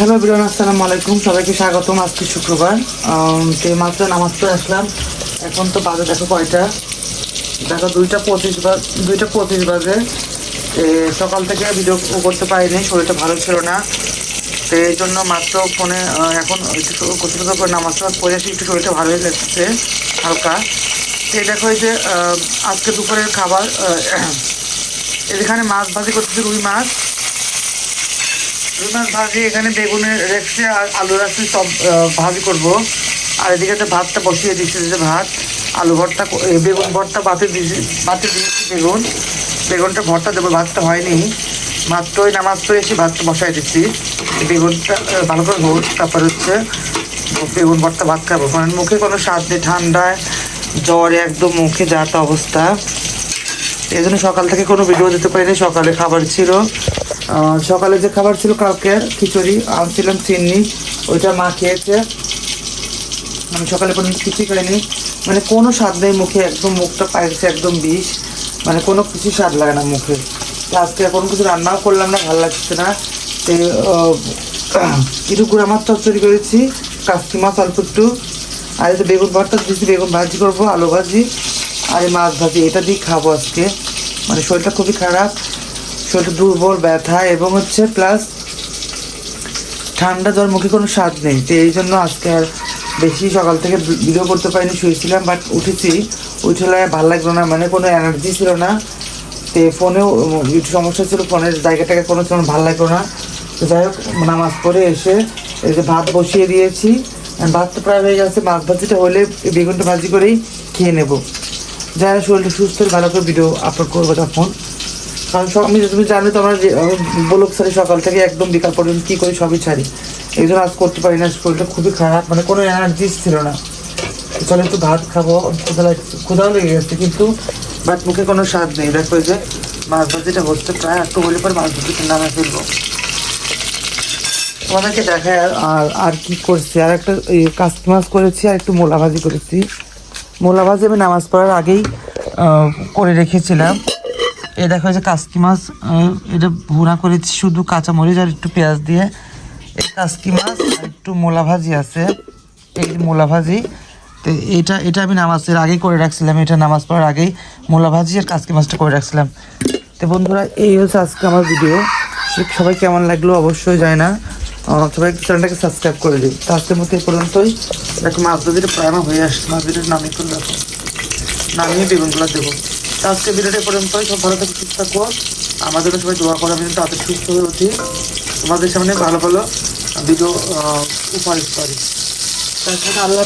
Hello বিরান আসসালামু আলাইকুম। সবাইকে স্বাগতম আজকে শুক্রবার। তো মাত্র নামাজ পড়ে আসলাম, এখন তো বাজে দেখো কয়টা? দেখো দুইটা পঁচিশ বা দুইটা পঁচিশ বাজে। সকাল থেকে ভিডিও করতে পারিনি, শরীরটা ভালো ছিল না। তো এই জন্য মাত্র ফোনে এখন একটু করে নামাজ টামাজ পড়ে আসি, একটু শরীরটা ভালো হয়ে যাচ্ছে হালকা। তো দেখো এই যে আজকে দুপুরের খাবার এখানে মাছ ভাজি করতেছি রুই মাছ। ভাজি, এখানে বেগুনের রেখেছি আর আলু রাখছি সব ভাজি করব। আর এদিকে তো ভাতটা বসিয়ে দিচ্ছি, যে ভাত, আলু ভর্তা বেগুন ভর্তা, বাতে দিয়েছি বাতে দিয়েছি বেগুন। বেগুনটা ভর্তা দেবো, ভাতটা হয়নি। মাত্র ওই নামাজ পড়ে এসে ভাতটা বসাই দিচ্ছি। বেগুনটা ভালো করে হোক তারপর হচ্ছে বেগুন ভর্তা ভাত খাব। কারণ মুখে কোনো স্বাদ নেই, ঠান্ডায়, জ্বরে একদম মুখে যাতা অবস্থা। এই জন্য সকাল থেকে কোনো ভিডিও দিতে পারিনি, সকালে খাবার ছিল। সকালে যে খাবার ছিল কালকে, খিচুড়ি, আনছিলাম চিনি, ওইটা মা খেয়েছে। আমি সকালে কোনো কিছুই খাইনি। মানে কোনো স্বাদ নেই মুখে, একদম মুখটা পাইছে একদম বিষ। মানে কোনো কিছু স্বাদ লাগে না মুখে। আজকে কোনো কিছু রান্নাও করলাম না, ভালো লাগছে না। তো একটু গুঁড়া মাছ চচ্চড়ি করেছি কাস্তি মাছ, অল্প একটু। আর যে বেগুন ভর্তা দিয়েছি, বেগুন ভাজি করব, আলু ভাজি, আর মাছ ভাজি, এটা দিয়ে খাব আজকে। মানে শরীরটা খুবই খারাপ। শরীরটা দুর্বল ব্যথা এবং হচ্ছে প্লাস ঠান্ডা জ্বর মুখে কোনো স্বাদ নেই। তো এই জন্য আজকে আর বেশি সকাল থেকে ভিডিও করতে পারিনি, শুয়েছিলাম বাট উঠেছি। উঠলে ভালো লাগল না মানে কোনো এনার্জি ছিল না। তো ফোনেও একটু সমস্যা ছিল, ফোনের জায়গাটাকে কোনো সময় ভালো লাগল না। তো যাই হোক, নামাজ পড়ে এসে এই যে ভাত বসিয়ে দিয়েছি। ভাত তো প্রায় হয়ে গেছে, মাছ ভাজিটা হলে বেগুনটা ভাজি করেই খেয়ে নেব। যারা শরীরটা সুস্থ ভালো করে ভিডিও আপলোড করব তখন। কারণ সব আমি তুমি জানো তো আমরা যে ব্লগ ছাড়ি সকাল থেকে একদম বিকাল পর্যন্ত কী করি সবই ছাড়ি। এই জন্য আজ করতে পারি না শরীরটা খুবই খারাপ মানে কোনো এনার্জি ছিল না। চলো একটু ভাত খাব, ক্ষুধা লাগছে ক্ষুধাও লেগে গেছে, কিন্তু বাট মুখে কোনো স্বাদ নেই। দেখো যে, মাছ ভাজিটা হচ্ছে, প্রায় একটু হলে পর মাছ ভাজিটা নামে ফেলব তোমাদেরকে দেখায় আর- আর কি করছি। আর একটা কাস্কি মাছ করেছি, আর একটু মোলা ভাজি করেছি। মোলা ভাজি আমি নামাজ পড়ার আগেই করে রেখেছিলাম। এ দেখো যে কাস্কি মাছ এটা ভুনা করেছি শুধু কাঁচা মরিচ আর একটু পেঁয়াজ দিয়ে। এই কাস্কি মাছ আর একটু মোলা ভাজি আছে। এই মোলা ভাজি, তো এটা এটা আমি নামাজের আগেই করে রাখছিলাম, এটা নামাজ পড়ার আগেই মোলা ভাজি আর কাস্কি মাছটা করে রাখছিলাম। তো বন্ধুরা, এই হচ্ছে আজকে আমার ভিডিও সবাই কেমন লাগল অবশ্যই যায় না। সবাই চ্যানেলটাকে সাবস্ক্রাইব করে দিই তো আজকের মতো এই পর্যন্তই। দেখো মাছ ভাজিটা প্রায় হয়ে আসছে। মাছ নামিয়ে রাখো নামিয়ে বেগুনগুলো দেবো আজকে ভিডিওটা পর্যন্ত সব ভালো থাকো, সুস্থ থাকো। আমাদেরও সবাই দোয়া করো, আমি তাদের সুস্থ হয়ে উঠি। তোমাদের সামনে ভালো ভালো ভিডিও উপহার পারি। তার সাথে আল্লাহ